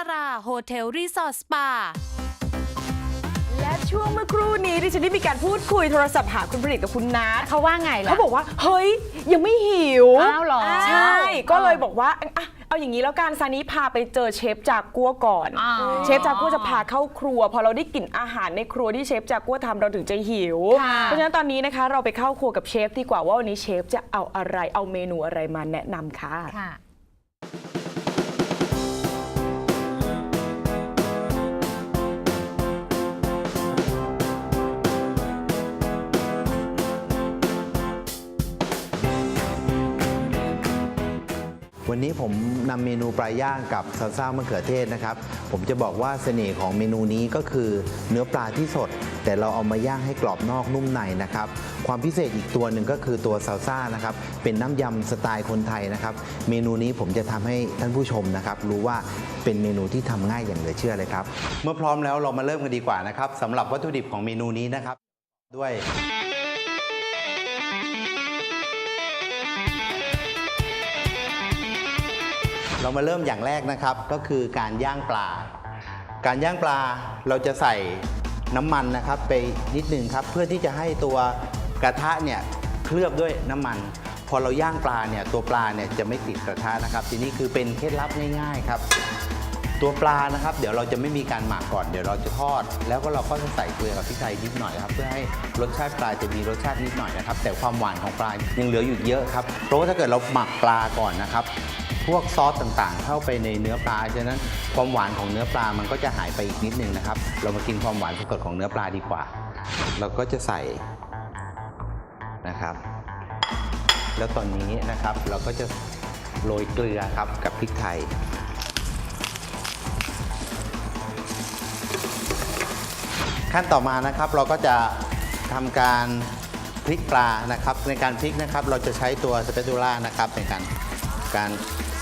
นันตราโฮเทลรีสอร์ทสปาและช่วงเมื่อครู่นี้ดิฉันได้มีการพูดคุยโทรศัพท์หาคุณผลิตกับคุณนัทเขาว่าไงล่ะเขาบอกว่า เฮ้ย ยังไม่หิวอ้าวเหรอใช่ ก็เลยบอกว่าอะเอาอย่างนี้แล้วกันซานี้พาไปเจอเชฟจากกัวก่อนอ๋อเชฟจากกัวจะพาเข้าครัว พอเราได้กลิ่นอาหารในครัวที่เชฟจากกัวทำเราถึงจะหิวค่ะเพราะฉะนั้นตอนนี้นะคะเราไปเข้าครัวกับเชฟดีกว่าว่าวันนี้เชฟจะเอาอะไรเอาเมนูอะไรมาแนะนำค่ะ วันนี้ผมนำเมนูปลาย่างกับซาลซ่ามะเขือเทศนะครับ ผมจะบอกว่าเสน่ห์ของเมนูนี้ก็คือเนื้อปลาที่สด แต่เราเอามาย่างให้กรอบนอกนุ่มในนะครับ ความพิเศษอีกตัวหนึ่งก็คือตัวซาลซ่านะครับ เป็นน้ำยำสไตล์คนไทยนะครับ เมนูนี้ผมจะทำให้ท่านผู้ชมนะครับ รู้ว่าเป็นเมนูที่ทำง่ายอย่างเหลือเชื่อเลยครับ เมื่อพร้อมแล้วเรามาเริ่มกันดีกว่านะครับสำหรับวัตถุดิบของเมนูนี้นะครับ ด้วย เรามาเริ่มอย่างแรกนะครับ ก็คือการย่างปลา การย่างปลาเราจะใส่น้ำมันนะครับ ไปนิดหนึ่งครับ เพื่อที่จะให้ตัวกระทะเนี่ยเคลือบด้วยน้ำมัน พอเราย่างปลาเนี่ยตัวปลาเนี่ยจะไม่ติดกระทะนะครับ ทีนี้คือเป็นเคล็ดลับง่าย ๆครับ ตัวปลานะครับ เดี๋ยวเราจะไม่มีการหมักก่อนเดี๋ยวเราจะทอด แล้วก็เราก็จะใส่เกลือกับพริกไทยนิดหน่อยครับ เพื่อให้รสชาติปลาจะมีรสชาตินิดหน่อยนะครับ แต่ความหวานของปลายังเหลืออยู่เยอะครับเพราะว่าถ้าเกิดเราหมักปลาก่อนนะครับ วกซอสต่างๆ เข้าไปในเนื้อปลาฉะนั้นความหวานของเนื้อปลามันก็จะหายไปอีกนิดนึงนะครับ เรามากินความหวานสดของเนื้อปลาดีกว่า เราก็จะใส่นะครับ แล้วตอนนี้นะครับเราก็จะโรยเกลือครับกับพริกไทยขั้นต่อมานะครับเราก็จะทำการพลิกปลานะครับ ในการพลิกนะครับเราจะใช้ตัวสเปตูล่านะครับในการการ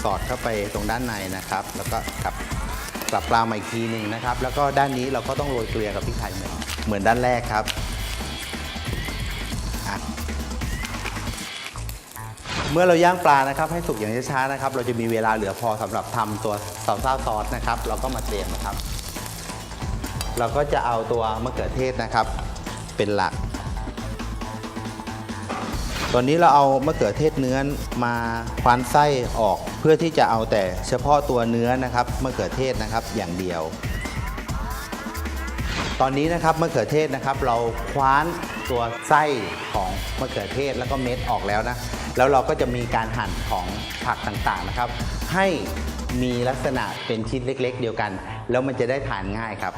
สอดเข้าไปตรงด้านในนะครับ แล้วก็กลับกลับปลามาอีกทีหนึ่งนะครับ แล้วก็ด้านนี้เราก็ต้องโรยเกลือกับพริกไทยเหมือนเหมือนด้านแรกครับเมื่อเราย่างปลานะครับให้สุกอย่างช้าๆนะครับ เราจะมีเวลาเหลือพอสำหรับทำตัวซาลซ่าซอสนะครับ เราก็มาเตรียมนะครับ เราก็จะเอาตัวมะเขือเทศนะครับ เป็นหลัก ตอนนี้เราเอามะเขือเทศเนื้อมาคว้านไส้ออก เพื่อที่จะเอาแต่เฉพาะตัวเนื้อนะครับมะเขือเทศนะครับอย่างเดียว ตอนนี้นะครับมะเขือเทศนะครับ เราคว้านตัวไส้ของมะเขือเทศแล้วก็เม็ดออกแล้วนะ แล้วเราก็จะมีการหั่นของผักต่างๆนะครับ ให้มีลักษณะเป็นชิ้นเล็ก ๆ เดียวกัน แล้วมันจะได้ทานง่ายครับ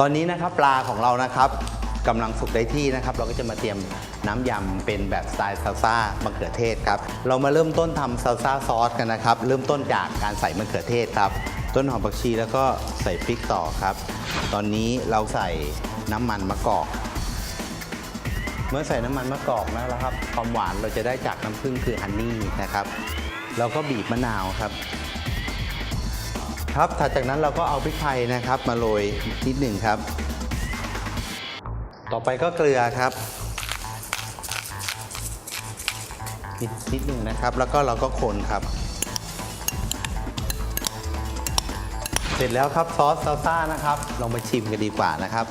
ตอนนี้นะครับปลาของเรานะครับกำลังสุกได้ที่นะครับ เราก็จะมาเตรียม น้ำยำเป็นแบบสไตล์ซาลซ่ามะเขือเทศครับ เรามาเริ่มต้นทำซาลซ่าซอสกันนะครับ เริ่มต้นจากการใส่มะเขือเทศครับ ต้นหอมผักชีแล้วก็ใส่พริกต่อครับ ตอนนี้เราใส่น้ำมันมะกอก เมื่อใส่น้ำมันมะกอกนะครับ ความหวานเราจะได้จากน้ำผึ้งคือฮันนี่นะครับ เราก็บีบมะนาวครับครับถัดจากนั้นเราก็เอาพริกไทยนะครับ มาโรยนิดหนึ่งครับ ต่อไปก็เกลือครับ นิดนิดหนึ่งนะครับ แล้วก็เราก็คนครับ เสร็จแล้วครับซอสซาซ่านะครับ ลองมาชิมกันดีกว่านะครับ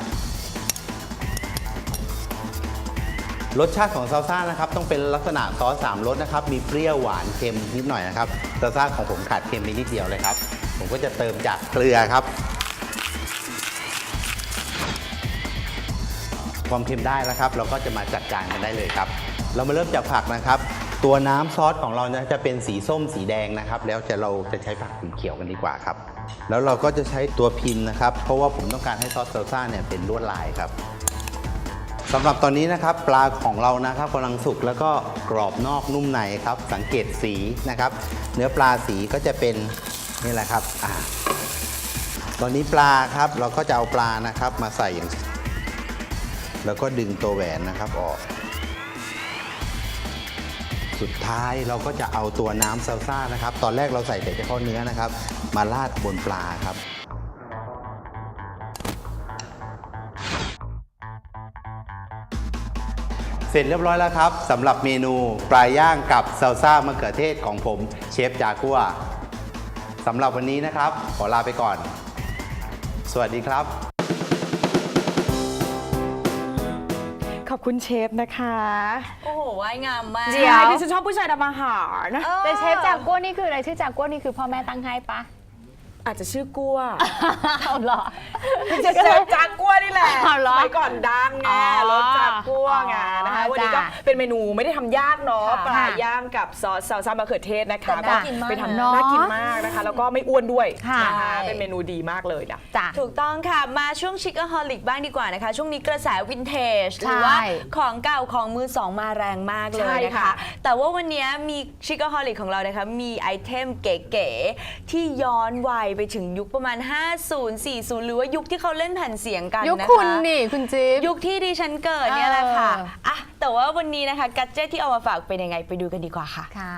รสชาติของซาซ่านะครับ ต้องเป็นลักษณะซอสสามรสนะครับ มีเปรี้ยวหวานเค็มนิดหน่อยนะครับซาซ่าของผมขาดเค็มไปนิดเดียวเลยครับ ผมก็จะเติมจากเกลือครับความเค็มได้แล้วครับ เราก็จะมาจัดการกันได้เลยครับ เรามาเริ่มจากผักนะครับ ตัวน้ำซอสของเราเนี่ยจะเป็นสีส้มสีแดงนะครับ แล้วจะเราจะใช้ผักสีเขียวกันดีกว่าครับ แล้วเราก็จะใช้ตัวพิมพ์นะครับ เพราะว่าผมต้องการให้ซอสซาลซ่าเนี่ยเป็นลวดลายครับสำหรับตอนนี้นะครับปลาของเรานะครับกำลังสุกแล้วก็กรอบนอกนุ่มในครับ สังเกตสีนะครับ เนื้อปลาสีก็จะเป็นนี่แหละครับอตอนนี้ปลาครับเราก็จะเอาปลานะครับมาใส่อย่างแล้วก็ดึงตัวแหวนนะครับออก สุดท้ายเราก็จะเอาตัวน้ำซาลซ่านะครับ ตอนแรกเราใส่แต่เฉพาะเนื้อนะครับ มาราดบนปลาครับเสร็จเรียบร้อยแล้วครับสำหรับเมนูปลาย่างกับซาลซ่ามะเขือเทศของผมเชฟจากัวสำหรับวันนี้นะครับ ขอลาไปก่อน สวัสดีครับ คุณเชฟนะคะโอ้โหว่ายงามมากเดี๋ยวใช่ดิฉันชอบผู้ชายทำอาหารนะแต่เชฟจากกัวนี่คืออะไรชื่อจากกัวนี่คือพ่อแม่ตั้งให้ปะ อาจจะชื่อกั้วเอาเหรอ จะเจอจากกั้วนี่แหละเอาเหรอไปก่อนดังไงอ๋อรสจากกั้วไงนะคะอ๋อวันนี้ก็จ้ะเป็นเมนูไม่ได้ทำยากเนาะค่ะปลาย่างกับซอสซาลซ่ามะเขือเทศนะคะแต่น่ากินมาก ไปทำเนอะน่ากินมากนะคะ แล้วก็ไม่อ้วนด้วยค่ะ นะคะเป็นเมนูดีมากเลยนะ จ้ะ ถูกต้องค่ะ มาช่วงชิค a ฮอลิกบ้างดีกว่านะคะ ช่วงนี้กระแสวินเทจหใช่รือว่าของเก่าของมือสองมาแรงมากเลยใช่นะค่ะ คะ แต่ว่าวันนี้มีชิค a ฮอลิกของเรานะคะ มีไอเทมเก๋ๆที่ย้อนวัยไปถึงยุคประมาณ 50 40 หรือว่ายุคที่เขาเล่นแผ่นเสียงกันยุคนะคะ คุณนี่คุณจิ๊บ ยุคที่ดิฉันเกิดเนี่ยแหละค่ะเอออะแต่ว่าวันนี้นะคะ กัจเจตที่เอามาฝากเป็นยังไงไปดูกันดีกว่าค่ะ ค่ะ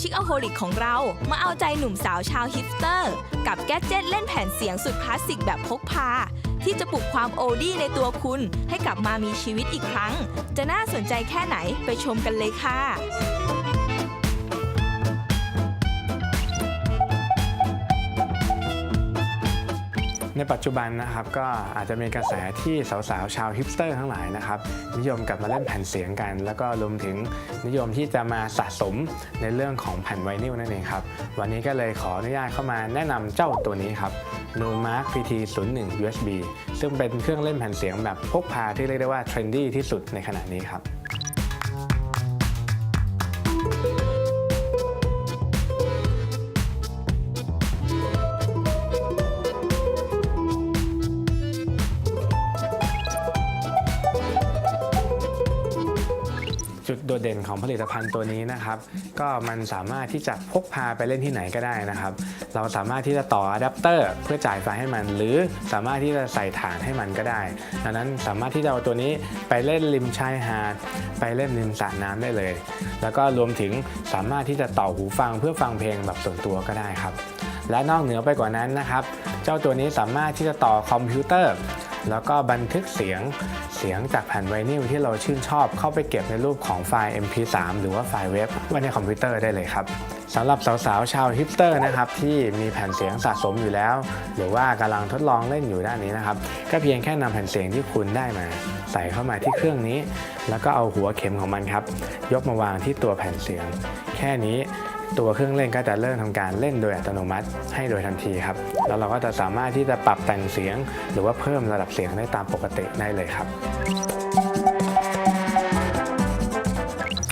ชิคอโฮลิกของเรา มาเอาใจหนุ่มสาวชาวฮิปสเตอร์ กับแกดเจ็ตเล่นแผ่นเสียงสุดคลาสสิกแบบพกพา ที่จะปลุกความโอดี้ในตัวคุณ ให้กลับมามีชีวิตอีกครั้ง จะน่าสนใจแค่ไหนไปชมกันเลยค่ะ ในปัจจุบันนะครับก็อาจจะมีกระแสที่สาวๆ ชาวฮิปสเตอร์ทั้งหลายนะครับนิยมกลับมาเล่นแผ่นเสียงกัน แล้วก็รวมถึงนิยมที่จะมาสะสมในเรื่องของแผ่นไวนิลนั่นเองครับ วันนี้ก็เลยขออนุญาตเข้ามาแนะนำเจ้าตัวนี้ครับ Numark PT 0 1 USB ซึ่งเป็นเครื่องเล่นแผ่นเสียงแบบพกพาที่เรียกได้ว่าเทรนดี้ที่สุดในขณะนี้ครับ จุดโดดเด่นของผลิตภัณฑ์ตัวนี้นะครับ ก็มันสามารถที่จะพกพาไปเล่นที่ไหนก็ได้นะครับ เราสามารถที่จะต่ออะแดปเตอร์เพื่อจ่ายไฟให้มัน หรือสามารถที่จะใส่ฐานให้มันก็ได้ ดังนั้นสามารถที่จะเอาตัวนี้ไปเล่นริมชายหาดไปเล่นริมสระน้ำได้เลย แล้วก็รวมถึงสามารถที่จะต่อหูฟังเพื่อฟังเพลงแบบส่วนตัวก็ได้ครับ และนอกเหนือไปกว่านั้นนะครับ เจ้าตัวนี้สามารถที่จะต่อคอมพิวเตอร์แล้วก็บันทึกเสียง สียงจากแผ่นไวนิลที่เราชื่นชอบเข้าไปเก็บในรูปของไฟล์ MP3 หรือว่าไฟล์เว็บไว้ในคอมพิวเตอร์ได้เลยครับสำหรับสาวๆ ชาวฮิปสเตอร์นะครับที่มีแผ่นเสียงสะสมอยู่แล้ว หรือว่ากำลังทดลองเล่นอยู่ด้านนี้นะครับก็เพียงแค่นำแผ่นเสียงที่คุณได้มา ใส่เข้ามาที่เครื่องนี้ แล้วก็เอาหัวเข็มของมันครับ ยกมาวางที่ตัวแผ่นเสียง แค่นี้ ตัวเครื่องเล่นก็จะเริ่มทำการเล่นโดยอัตโนมัติให้โดยทันทีครับ แล้วเราก็จะสามารถที่จะปรับแต่งเสียง หรือว่าเพิ่มระดับเสียงได้ตามปกติได้เลยครับ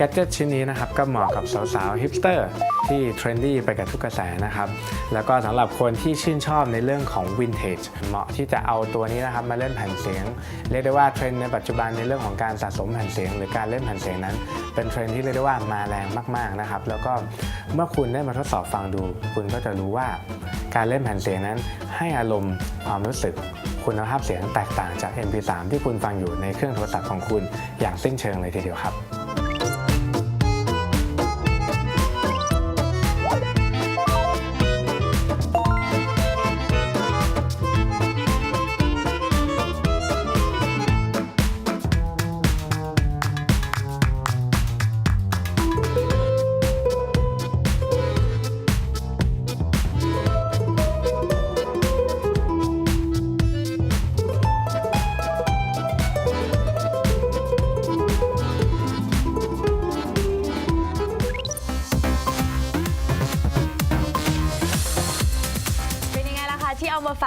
กเจิตชิ้นนี้นะครับก็เหมาะกับสาวๆฮิปสเตอร์ที่เทรนดี้ไปกับทุกกระแสนะครับ แล้วก็สำหรับคนที่ชื่นชอบในเรื่องของวินเทจเหมาะที่จะเอาตัวนี้นะครับมาเล่นแผ่นเสียง เรียกได้ว่าเทรนด์ในปัจจุบันในเรื่องของการสะสมแผ่นเสียง หรือการเล่นแผ่นเสียงนั้น เป็นเทรนด์ที่เรียกได้ว่ามาแรงมากๆนะครับแล้วก็เมื่อคุณได้มาทดสอบฟังดู คุณก็จะรู้ว่าการเล่นแผ่นเสียงนั้น ให้อารมณ์ความรู้สึกคุณภาพเสียงแตกต่างจาก MP3 ที่คุณฟังอยู่ในเครื่องโทรศัพท์ของคุณอย่างสิ้นเชิงเลยทีเดียวครับ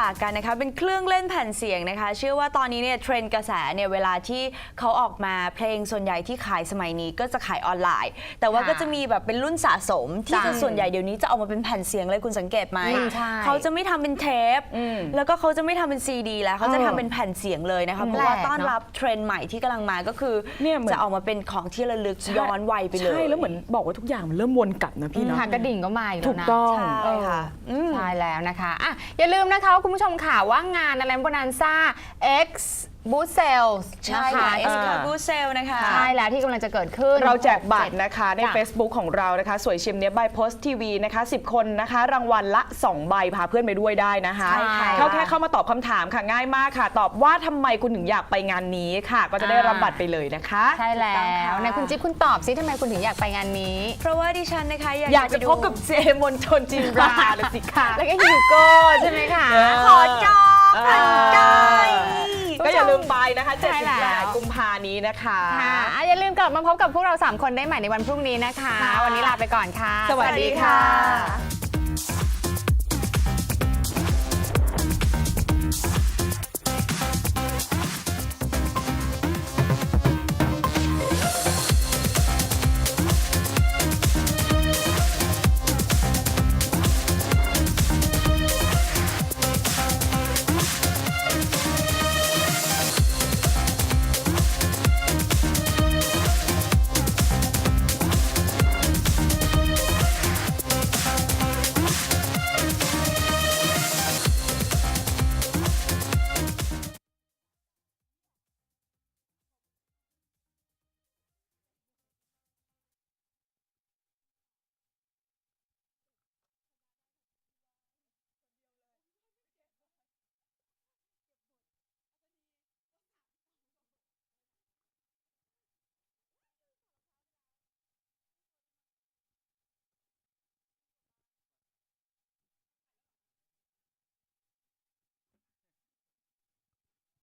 ามาฝากกันนะคะเป็นเครื่องเล่นแผ่นเสียงนะคะ เชื่อว่าตอนนี้เนี่ยเทรนด์กระแสเนี่ยเวลาที่เขาออกมาเพลงส่วนใหญ่ที่ขายสมัยนี้ก็จะขายออนไลน์ แต่ว่าค่ะก็จะมีแบบเป็นรุ่นสะสม ที่จ้ะจะส่วนใหญ่เดี๋ยวนี้จะเอามาเป็นแผ่นเสียงเลยคุณสังเกตไหมอืมใช่เขาจะไม่ทำเป็นเทปอืมแล้วก็เขาจะไม่ทำเป็นซีดีแล้วเขาจะเออทำเป็นแผ่นเสียงเลยนะคะเพราะแปลกว่าต้อนเนอะรับเทรนด์ใหม่ที่กำลังมาก็คือเนี่ยเหมือน จะเอามาเป็นของที่ระลึกย้อนวัยไปเลย ใช่แล้วเหมือนบอกว่าทุกอย่างมันเริ่มวนกลับนะพี่เนาะหางกระดิ่งก็มาอีกถูแล้วกนะ ต้อง ใช่ค่ะอืมใช่แล้วนะคะอะอย่าลืมนะคะคุณผู้ผู้ชมค่ะว่างานอะไรบนันซ่า X บูธเซลส์ใช่นะคะค่ะเอสอ่าคาบูเซลนะคะ ใช่แล้วที่กำลังจะเกิดขึ้น เราแจกบัตร6นะคะในจ้ะ Facebook ของเรานะคะ สวยชิมเนี้ยบายโพสทีวีนะคะ 10 คนนะคะ รางวัลละ 2 ใบพาเพื่อนไปด้วยได้นะคะใช่ค่ะเขาแค่เข้ามาตอบคำถามค่ะง่ายมากค่ะ ตอบว่าทำไมคุณถึงอยากไปงานนี้ค่ะ ก็จะได้รับบัตรไปเลยนะคะใช่แล้ถูกต้องวค่ะในคุณจิ๊บคุณตอบซิทำไมคุณถึงอยากไปงานนี้ เพราะว่าดิฉันนะคะอยากอยากจะไปดูพบกับเจมนชนจินราเลยสิค่ะแล้วก็ฮิวโก้ใช่ไหมคะขอจองค่ะได้ ก็อย่าลืมไปนะคะใช่แล้ว78กุมภานี้นะคะค่ะอะอย่าลืมกลับมาพบกับพวกเรา 3 คนได้ใหม่ในวันพรุ่งนี้นะคะค่ะวันนี้ลาไปก่อนค่ะ สวัสดีค่ะ